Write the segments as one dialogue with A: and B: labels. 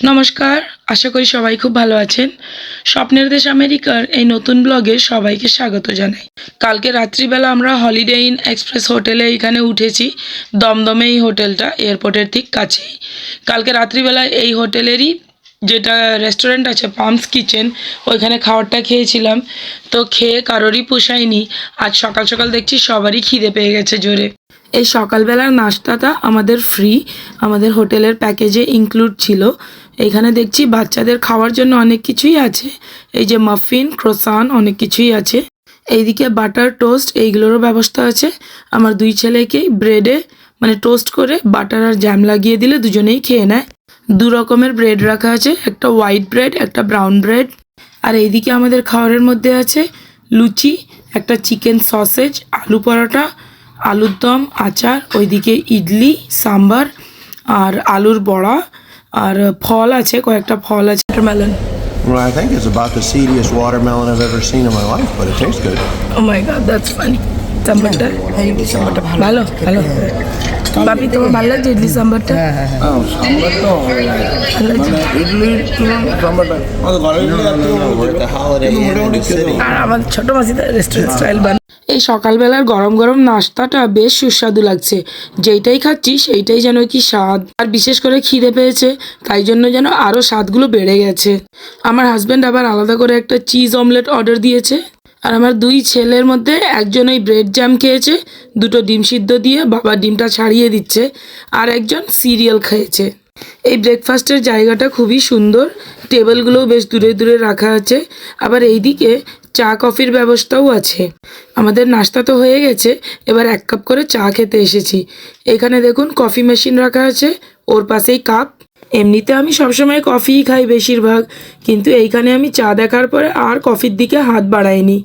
A: নমস্কার, আশা করি সবাই খুব ভালো আছেন। স্বপ্নের দেশ আমেরিকার এই নতুন ব্লগে সবাইকে স্বাগত জানাই। কালকে রাত্রিবেলা আমরা হলিডে ইন এক্সপ্রেস হোটেলে এখানে উঠেছি, দমদমে এই হোটেলটা, এয়ারপোর্টের ঠিক কাছেই। কালকে রাত্রিবেলা এই হোটেলেরই যেটা রেস্টুরেন্ট আছে, পামস কিচেন, ওইখানে খাবারটা খেয়েছিলাম। তো খেয়ে কারোরই পোষায়নি। আজ সকাল সকাল দেখছি সবারই খিদে পেয়ে গেছে জোরে। এই সকালবেলার নাস্তাটা আমাদের ফ্রি আমাদের হোটেলের প্যাকেজে ইনক্লুড ছিল। এখানে দেখছি বাচ্চাদের খাওয়ার জন্য অনেক কিছুই আছে। এই যে মাফিন ক্রোসান অনেক কিছুই আছে। এইদিকে বাটার টোস্ট এইগুলোরও ব্যবস্থা আছে। আমার দুই ছেলেকেই ব্রেডে মানে টোস্ট করে বাটার আর জ্যাম লাগিয়ে দিলে দুজনেই খেয়ে নেয়। দু রকমের ব্রেড রাখা আছে, একটা হোয়াইট ব্রেড একটা ব্রাউন ব্রেড আর এইদিকে আমাদের খাওয়ারের মধ্যে আছে লুচি, একটা চিকেন সসেজ আলু পরোটা আলুর দম আচার ওইদিকে ইডলি সাম্বার আর আলুর বড়া আর ফল আছে কয়েকটা ফল আছে melon
B: Well, I think it's about the seediest watermelon I've ever seen in my life, but it tastes good.
A: Oh my God that's funny সাম্বারটা ভালো ভালো বাপি তোমার ভালো লাগছে ইডলি সাম্বারটা. আর আমাদের ছোট মাসিদা রেস্টুরেন্ট স্টাইল বান এই সকালবেলার গরম গরম নাস্তাটা বেশ সুস্বাদু লাগছে। যেইটাই খাচ্ছি, সেইটাই যেন কি স্বাদ। আর বিশেষ করে খিদে পেয়েছে, তাই জন্য যেন আরও স্বাদগুলো বেড়ে গেছে। আমার হাজব্যান্ড আবার আলাদা করে একটা চিজ অমলেট অর্ডার দিয়েছে। আর আমার দুই ছেলের মধ্যে একজন ওই ব্রেড জ্যাম খেয়েছে, দুটো ডিম সিদ্ধ দিয়ে বাবা ডিমটা ছাড়িয়ে দিচ্ছে, আর একজন সিরিয়াল খেয়েছে। এই ব্রেকফাস্টের জায়গাটা খুবই সুন্দর টেবিলগুলোও বেশ দূরে দূরে রাখা আছে। আবার এইদিকে চা, কফির ব্যবস্থাও আছে। আমাদের নাস্তা তো হয়ে গেছে, এবার এক কাপ করে চা খেতে এসেছি। এখানে দেখুন কফি মেশিন রাখা আছে, ওর পাশেই কাপ। এমনিতে আমি সবসময় কফিই খাই বেশিরভাগ, কিন্তু এইখানে আমি চা দেখার পরে আর কফির দিকে হাত বাড়াইনি।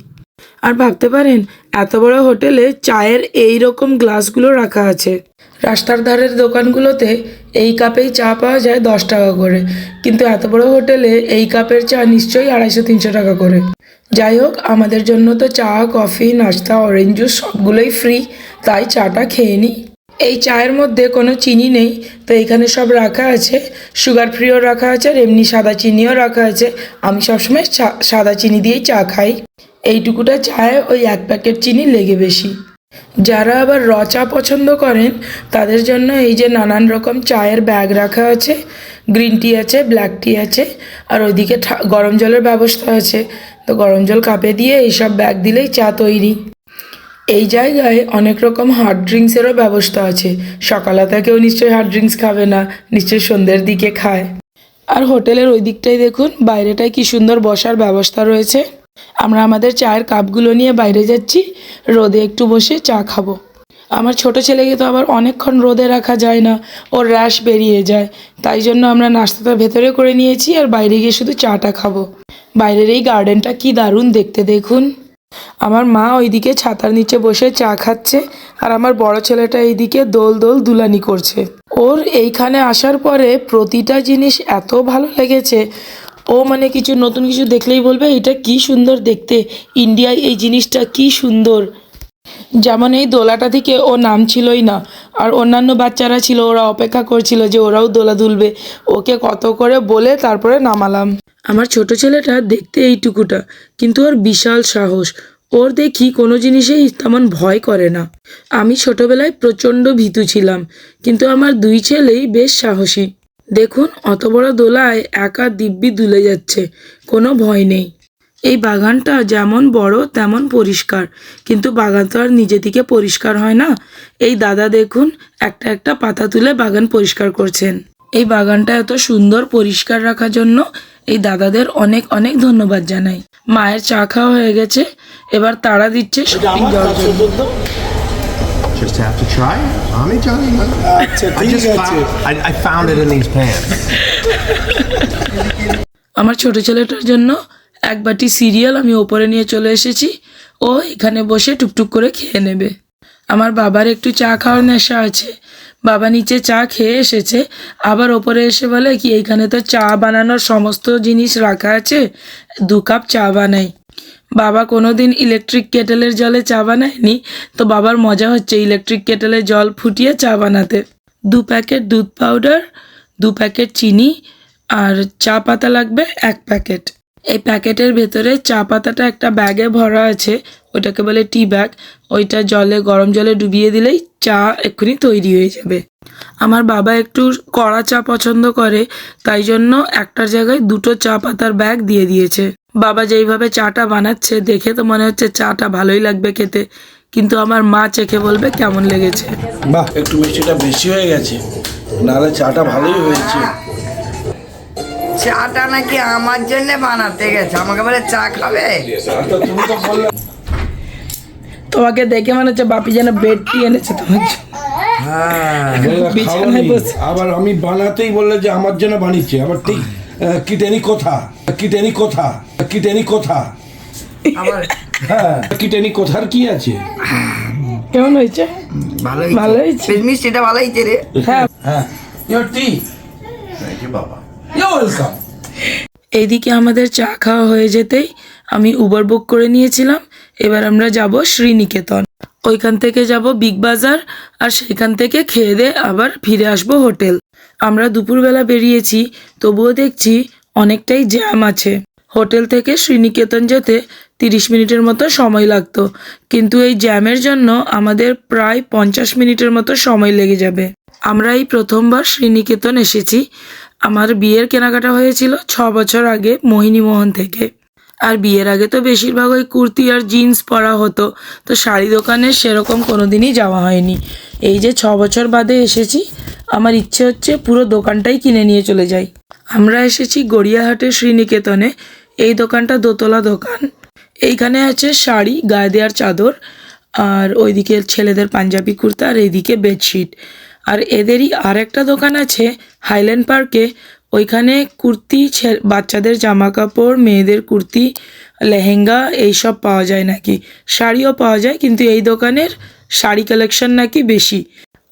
A: আর ভাবতে পারেন, এত বড় হোটেলে চায়ের এই রকম গ্লাসগুলো রাখা আছে। রাস্তার ধারের দোকানগুলোতে এই কাপেই চা পাওয়া যায় দশ টাকা করে, কিন্তু এত বড় হোটেলে এই কাপের চা নিশ্চয়ই আড়াইশো, তিনশো টাকা করে। যাই হোক, আমাদের জন্য তো চা, কফি, নাস্তা অরেঞ্জ জুস সবগুলোই ফ্রি তাই চাটা খেয়ে নিই এই চায়ের মধ্যে কোনো চিনি নেই, তো এখানে সব রাখা আছে। সুগার ফ্রিও রাখা আছে আর এমনি সাদা চিনিও রাখা আছে। আমি সবসময় চা, সাদা চিনি দিয়েই চা খাই। এইটুকুটা চায়ে ওই এক প্যাকেট চিনি লেগে বেশি। যারা আবার র চা পছন্দ করেন, তাদের জন্য এই যে নানান রকম চায়ের ব্যাগ রাখা আছে, গ্রিন টি আছে, ব্ল্যাক টি আছে, আর ওইদিকে গরম জলের ব্যবস্থা আছে। তো গরম জল কাপে দিয়ে এইসব ব্যাগ দিলেই চা তৈরি। এই জায়গায় অনেক রকম হার্ড ড্রিঙ্কসেরও ব্যবস্থা আছে। সকালে কেউ নিশ্চয়ই হার্ড ড্রিঙ্কস খাবে না, নিশ্চয়ই সন্ধ্যের দিকে খায়। আর হোটেলের ওই দিকটাই দেখুন, বাইরেটায় কি সুন্দর বসার ব্যবস্থা রয়েছে। আমরা আমাদের চায়ের কাপগুলো নিয়ে বাইরে যাচ্ছি, রোদে একটু বসে চা খাব। আমার ছোট ছেলেকে তো আবার অনেকক্ষণ রোদে রাখা যায় না, ওর র্যাশ বেরিয়ে যায়। তাই জন্য আমরা নাস্তাটা ভেতরে করে নিয়েছি আর বাইরে গিয়ে শুধু চাটা খাব। বাইরের এই গার্ডেনটা কি দারুণ দেখতে দেখুন। আমার মা ওইদিকে ছাতার নিচে বসে চা খাচ্ছে আর আমার বড় ছেলেটা এইদিকে দোল দোল দুলানি করছে। ওর এইখানে আসার পরে প্রতিটা জিনিস এত ভালো লেগেছে। ও মানে কিছু নতুন কিছু দেখলেই বলবে, এটা কি সুন্দর দেখতে, ইন্ডিয়ায় এই জিনিসটা কি সুন্দর। যেমন এই দোলাটা থেকে ও নামছিলই না। আর অন্যান্য বাচ্চারা ছিল, ওরা অপেক্ষা করছিল যে ওরাও দোলা দুলবে। ওকে কত করে বলে তারপরে নামালাম। আমার ছোট ছেলেটা দেখতে এইটুকুটা, কিন্তু ওর বিশাল সাহস। ওর দেখি কোনো জিনিসেই তেমন ভয় করে না। আমি ছোটবেলায় প্রচণ্ড ভীতু ছিলাম, কিন্তু আমার দুই ছেলেই বেশ সাহসী। দেখুন, অত বড় দোলায় একা দিব্যি দুলে যাচ্ছে, কোনো ভয় নেই। এই বাগানটা যেমন বড় তেমন পরিষ্কার। কিন্তু বাগান তো আর নিজে থেকে পরিষ্কার হয় না। এই দাদা দেখুন একটা একটা পাতা তুলে বাগান পরিষ্কার করছেন। এই বাগানটা এত সুন্দর পরিষ্কার রাখার জন্য এই দাদাদের অনেক অনেক ধন্যবাদ জানাই। মায়ের চা খাওয়া হয়ে গেছে এবার তারা দিচ্ছে শপিং যাওয়ার জন্য।
B: Just have to try? it. আমি জানি না।
C: আচ্ছা ঠিক আছে।
B: I, I found it in these pants.
A: আমার ছোট ছেলেটার জন্য এক বাটি সিরিয়াল আমি ওপরে নিয়ে চলে এসেছি। ও এখানে বসে টুকটুক করে খেয়ে নেবে। আমার বাবার একটু চা খাওয়ার নেশা আছে। বাবা নিচে চা খেয়ে এসেছে। আবার ওপরে এসে বলে, কি এইখানে তো চা বানানোর সমস্ত জিনিস রাখা আছে? দু কাপ চা বানাই। বাবা কোনো দিন ইলেকট্রিক কেটেলের জলে চা বানায়নি। তো বাবার মজা হচ্ছে ইলেকট্রিক কেটেলে জল ফুটিয়ে চা বানাতে। দু প্যাকেট দুধ পাউডার, দু প্যাকেট চিনি, আর চা পাতা লাগবে এক প্যাকেট। এই প্যাকেটের ভেতরে চা পাতাটা একটা ব্যাগে ভরা আছে, ওটাকে বলে টি ব্যাগ। ওইটা জলে, গরম জলে ডুবিয়ে দিলেই চা এক্ষুনি তৈরি হয়ে যাবে। আমার বাবা একটু কড়া চা পছন্দ করে, তাই জন্য একটার জায়গায় দুটো চা পাতার ব্যাগ দিয়ে দিয়েছে। বাবা যেইভাবে চাটা বানাচ্ছে, দেখে তো মনে হচ্ছে চাটা ভালোই লাগবে খেতে, কিন্তু আমার মা চেখে বলবে কেমন লেগেছে।
C: বাহ, একটু মিষ্টিটা বেশি হয়ে গেছে, নাহলে চাটা ভালোই হয়েছে।
D: চাটা নাকি আমার জন্য বানাতে গেছে। আমাকে বলে চা খাবে?
C: তুমি তো বললে
A: তোমাকে দেখে মনে হচ্ছে বাপি যেন বেডটি এনেছে তোমার জন্য।
D: হ্যাঁ।
C: আবার আমি বানাতেই বললে যে আমার জন্য বানিয়েছে। আবার ঠিক কিটেনি কোথা? কিটেনি কোথা? কিটেনি কোথা?
D: আমার
C: হ্যাঁ কিটেনি কোথার কি আছে?
A: কেমন হয়েছে?
D: ভালো
A: ভালো হয়েছে।
D: মিষ্টিটা ভালো হয়েছে রে।
A: হ্যাঁ।
C: হ্যাঁ। Your T. ইউ ওয়েলকাম
A: এইদিকে আমাদের চা খাওয়া হয়ে যেতেই আমি উবার বুক করে নিয়েছিলাম। এবার আমরা যাব শ্রীনিকেতন। ওইখান থেকে যাব বিগ বাজার আর সেখান থেকে খেয়ে দিয়ে আবার ফিরে আসব হোটেল। আমরা দুপুরবেলা বেরিয়েছি, তবুও দেখছি অনেকটাই জ্যাম আছে। হোটেল থেকে শ্রীনিকেতন যেতে তিরিশ মিনিটের মতো সময় লাগতো। কিন্তু এই জ্যামের জন্য আমাদের প্রায় পঞ্চাশ মিনিটের মতো সময় লেগে যাবে। আমরা এই প্রথমবার শ্রীনিকেতন এসেছি। আমার বিয়ের কেনাকাটা হয়েছিল ছ বছর আগে মোহিনীমোহন থেকে। আর বিয়ের আগে তো বেশিরভাগ ওই কুর্তি আর জিন্স পরা হতো, তো শাড়ি দোকানে সেরকম কোনোদিনই যাওয়া হয়নি। এই যে ছ বছর বাদে এসেছি, আমার ইচ্ছে হচ্ছে পুরো দোকানটাই কিনে নিয়ে চলে যাই। আমরা এসেছি গড়িয়াহাটের শ্রীনিকেতনে, এই দোকানটা দোতলা দোকান। এইখানে আছে শাড়ি, গায়ে দেওয়ার চাদর, আর ওইদিকে ছেলেদের পাঞ্জাবি কুর্তা, আর এইদিকে বেডশিট। আর এদেরই আর একটা দোকান আছে হাইল্যান্ড পার্কে। ওইখানে কুর্তি বাচ্চাদের জামা কাপড় মেয়েদের কুর্তি, লেহেঙ্গা এইসব পাওয়া যায় নাকি? শাড়িও পাওয়া যায়, কিন্তু এই দোকানের শাড়ি কালেকশন নাকি বেশি।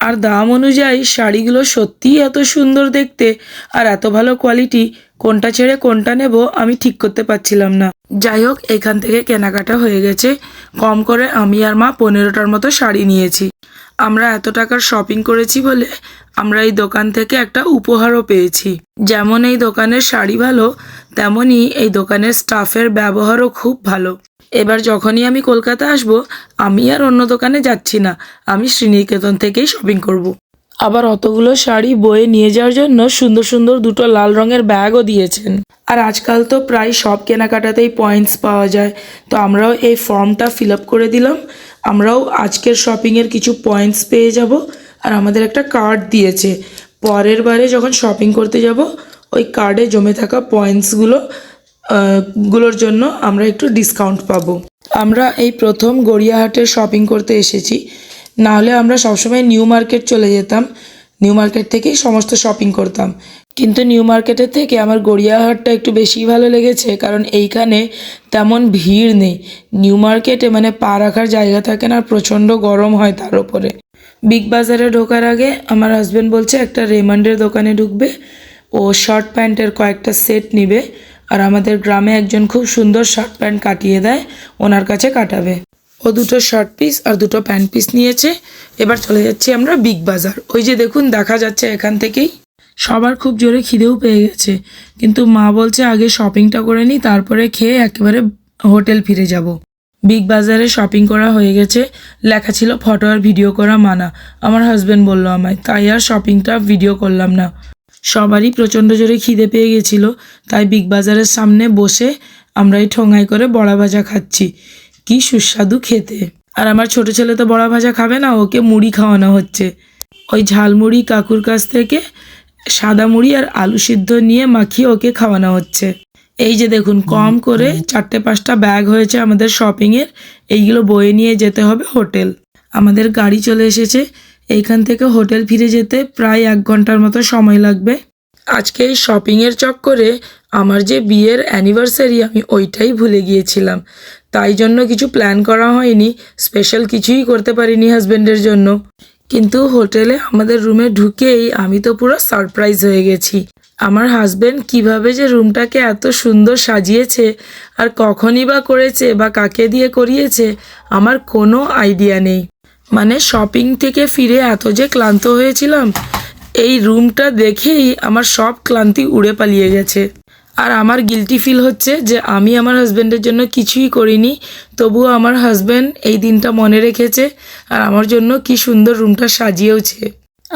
A: আর দাম অনুযায়ী শাড়িগুলো সত্যিই এত সুন্দর দেখতে আর এত ভালো কোয়ালিটি, কোনটা ছেড়ে কোনটা নেব আমি ঠিক করতে পারছিলাম না। যাই হোক, এখান থেকে কেনাকাটা হয়ে গেছে। কম করে আমি আর মা পনেরোটার মতো শাড়ি নিয়েছি। আমরা এত টাকার শপিং করেছি বলে আমরা এই দোকান থেকে একটা উপহারও পেয়েছি। যেমন এই দোকানের শাড়ি ভালো, তেমনই এই দোকানের স্টাফের ব্যবহারও খুব ভালো। এবার যখনই আমি কলকাতা আসব, আমি আর অন্য দোকানে যাচ্ছি না। আমি শ্রীনিকেতন থেকেই শপিং করব। আবার অতগুলো শাড়ি বয়ে নিয়ে যাওয়ার জন্য সুন্দর সুন্দর দুটো লাল রঙের ব্যাগও দিয়েছেন। আর আজকাল তো প্রায় সব কেনাকাটাতেই পয়েন্টস পাওয়া যায়। তো আমরাও এই ফর্মটা ফিল আপ করে দিলাম। আমরাও আজকের শপিংয়ের কিছু পয়েন্টস পেয়ে যাব। আর আমাদের একটা কার্ড দিয়েছে। পরের বারে যখন শপিং করতে যাব, ওই কার্ডে জমে থাকা পয়েন্টসগুলো গুলোর জন্য আমরা একটু ডিসকাউন্ট পাবো। আমরা এই প্রথম গড়িয়াহাটে শপিং করতে এসেছি। নাহলে আমরা সবসময় নিউ মার্কেট চলে যেতাম। নিউ মার্কেট থেকেই সমস্ত শপিং করতাম। কিন্তু নিউ মার্কেটের থেকে আমার গড়িয়াহাটটা একটু বেশি ভালো লেগেছে, কারণ এইখানে তেমন ভিড় নেই। নিউ মার্কেটে মানে পা রাখার জায়গা থাকে না, আর প্রচণ্ড গরম হয় তার উপরে। বিগ বাজারে ঢোকার আগে আমার হাজব্যান্ড বলছে, একটা রেমান্ডের দোকানে ঢুকবে, ও শার্ট প্যান্টের কয়েকটা সেট নিবে, আর আমাদের গ্রামে একজন খুব সুন্দর শার্ট প্যান্ট কাটিয়ে দেয়, ওনার কাছে কাটাবে। ও দুটো শার্ট পিস আর দুটো প্যান্ট পিস নিয়েছে। এবার চলে যাচ্ছি আমরা বিগ বাজার। ওই যে দেখুন, দেখা যাচ্ছে এখান থেকেই। সবার খুব জোরে খিদেও পেয়ে গেছে। কিন্তু মা বলছে, আগে শপিংটা করে নিই তারপরে খেয়ে একেবারে হোটেল ফিরে যাব। বিগ বাজারে শপিং করা হয়ে গেছে। লেখা ছিল, ফটো আর ভিডিও করা মানা। আমার হাজব্যান্ড বলল আমায়, তাই আর শপিংটা ভিডিও করলাম না। সবারই প্রচণ্ড জোরে খিদে পেয়ে গেছিল। তাই বিগ বাজারের সামনে বসে আমরা এই ঠোঙাই করে বড়া ভাজা খাচ্ছি। কি সুস্বাদু খেতে। আর আমার ছোট ছেলে তো বড়া ভাজা খাবে না, ওকে মুড়ি খাওয়ানো হচ্ছে। ওই ঝালমুড়ি কাকুর কাছ থেকে সাদা মুড়ি আর আলু সিদ্ধ নিয়ে মাখিয়ে ওকে খাওয়ানো হচ্ছে। এই যে দেখুন, কম করে চারটে পাঁচটা ব্যাগ হয়েছে আমাদের শপিংয়ের এইগুলো বয়ে নিয়ে যেতে হবে হোটেল। আমাদের গাড়ি চলে এসেছে। এইখান থেকে হোটেল ফিরে যেতে প্রায় এক ঘণ্টার মতো সময় লাগবে। আজকে এই শপিংয়ের চক্করে আমার যে বিয়ের অ্যানিভার্সারি আমি ওইটাই ভুলে গিয়েছিলাম। তাই জন্য কিছু প্ল্যান করা হয়নি। স্পেশাল কিছুই করতে পারিনি হাজব্যান্ডের জন্য। কিন্তু হোটেলে আমাদের রুমে ঢুকেই আমি তো পুরো সারপ্রাইজ হয়ে গেছি। আমার হাজবেন্ড কীভাবে যে রুমটাকে এত সুন্দর সাজিয়েছে, আর কখনই বা করেছে বা কাকে দিয়ে করিয়েছে, আমার কোনো আইডিয়া নেই। মানে শপিং থেকে ফিরে এত যে ক্লান্ত হয়েছিলাম, এই রুমটা দেখেই আমার সব ক্লান্তি উড়ে পালিয়ে গেছে। আর আমার গিলটি ফিল হচ্ছে যে আমি আমার হাজব্যান্ডের জন্য কিছুই করিনি, তবুও আমার হাজব্যান্ড এই দিনটা মনে রেখেছে আর আমার জন্য কি সুন্দর রুমটা সাজিয়েওছে।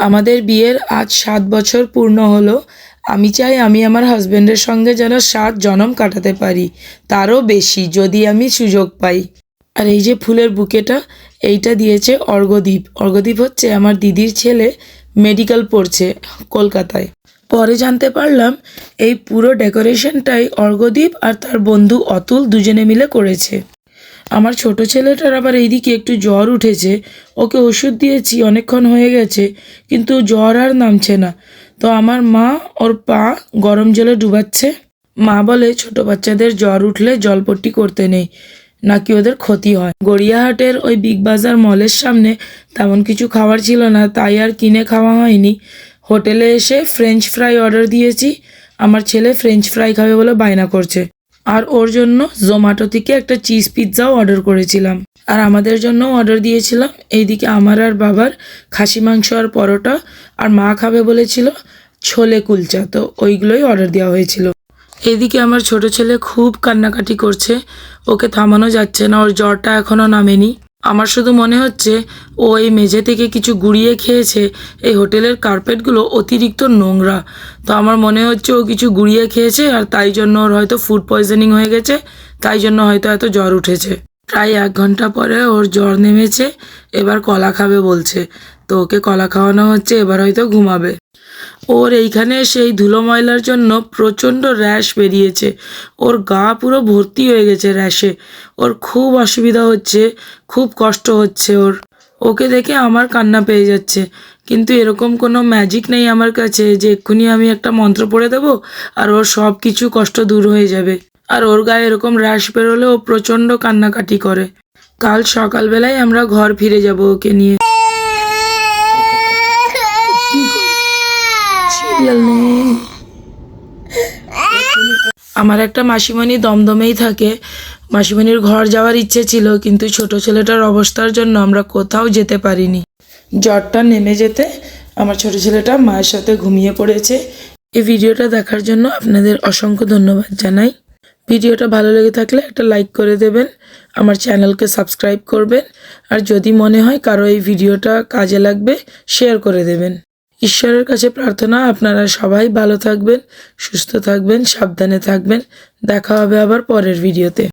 A: আমাদের বিয়ের আজ সাত বছর পূর্ণ হলো। আমি চাই আমি আমার হাজব্যান্ডের সঙ্গে যেন সাত জনম কাটাতে পারি, তারও বেশি যদি আমি সুযোগ পাই। আর এই যে ফুলের বুকেটা, এইটা দিয়েছে অর্ঘদ্বীপ অর্ঘদ্বীপ হচ্ছে আমার দিদির ছেলে মেডিকেল পড়ছে কলকাতায়। পরে জানতে পারলাম, এই পুরো ডেকোরেশনটাই অর্ঘদ্বীপ আর তার বন্ধু অতুল দুজনে মিলে করেছে। আমার ছোট ছেলেটার আবার এইদিকে একটু জ্বর উঠেছে। ওকে ওষুধ দিয়েছি, অনেকক্ষণ হয়ে গেছে, কিন্তু জ্বর আর নামছে না। তো আমার মা, ওর পা গরম জলে ডুবাচ্ছে। মা বলে, ছোট বাচ্চাদের জ্বর উঠলে জলপট্টি করতে নেই, নাকি ওদের ক্ষতি হয়? গড়িয়াহাটের ওই বিগ বাজার মলের সামনে তেমন কিছু খাবার ছিল না, তাই আর কিনে খাওয়া হয়নি। হোটেলে এসে ফ্রেঞ্চ ফ্রাই অর্ডার দিয়েছি। আমার ছেলে ফ্রেঞ্চ ফ্রাই খাবে বলে বায়না করছে। আর ওর জন্য জোম্যাটো থেকে একটা চিজ পিৎজাও অর্ডার করেছিলাম। আর আমাদের জন্য অর্ডার দিয়েছিলাম। এইদিকে আমার আর বাবার খাসি মাংস আর পরোটা আর মা খাবে বলেছিল ছোলে কুলচা। তো ওইগুলোই অর্ডার দেওয়া হয়েছিল। এদিকে আমার ছোট ছেলে খুব কান্নাকাটি করছে। ওকে থামানো যাচ্ছে না। ওর জ্বরটা এখনও নামেনি। আমার শুধু মনে হচ্ছে ও এই মেঝে থেকে কিছু গুড়িয়ে খেয়েছে। এই হোটেলের কার্পেটগুলো অতিরিক্ত নোংরা। তো আমার মনে হচ্ছে ও কিছু গুড়িয়ে খেয়েছে আর তাই জন্য ওর হয়তো ফুড পয়জনিং হয়ে গেছে, তাই জন্য হয়তো এত জ্বর উঠেছে। প্রায় এক ঘণ্টা পরে ওর জ্বর নেমেছে, এবার কলা খাবে বলছে। তো ওকে কলা খাওয়ানো হচ্ছে, এবার হয়তো ঘুমাবে। ওর এইখানে সেই ধুলো ময়লার জন্য প্রচণ্ড র্যাশ বেরিয়েছে। ওর গা পুরো ভর্তি হয়ে গেছে র্যাশে। ওর খুব অসুবিধা হচ্ছে, খুব কষ্ট হচ্ছে ওর। ওকে দেখে আমার কান্না পেয়ে যাচ্ছে। কিন্তু এরকম কোনো ম্যাজিক নেই আমার কাছে যে এক্ষুনি আমি একটা মন্ত্র পড়ে দেবো আর ওর সব কিছু কষ্ট দূর হয়ে যাবে। আর ওর গায়ে এরকম র্যাশ বেরোলে ও প্রচণ্ড কান্নাকাটি করে। কাল সকালবেলায় আমরা ঘর ফিরে যাব ওকে নিয়ে। সিরিয়াল নেই আমার একটা মাসিমণি দমদমেই থাকে। মাসিমণির ঘর যাওয়ার ইচ্ছে ছিল, কিন্তু ছোট ছেলেটার অবস্থার জন্য আমরা কোথাও যেতে পারিনি। জ্বরটা নেমে যেতে আমার ছোট ছেলেটা মায়ের সাথে ঘুমিয়ে পড়েছে। এই ভিডিওটা দেখার জন্য আপনাদের অসংখ্য ধন্যবাদ জানাই। ভিডিওটা ভালো লেগে থাকলে একটা লাইক করে দেবেন, আমার চ্যানেলকে সাবস্ক্রাইব করবেন, আর যদি মনে হয় কারও এই ভিডিওটা কাজে লাগবে, শেয়ার করে দেবেন। ঈশ্বরের কাছে প্রার্থনা। আপনারা সবাই ভালো থাকবেন, সুস্থ থাকবেন, সাবধানে থাকবেন। দেখা হবে আবার পরের ভিডিওতে।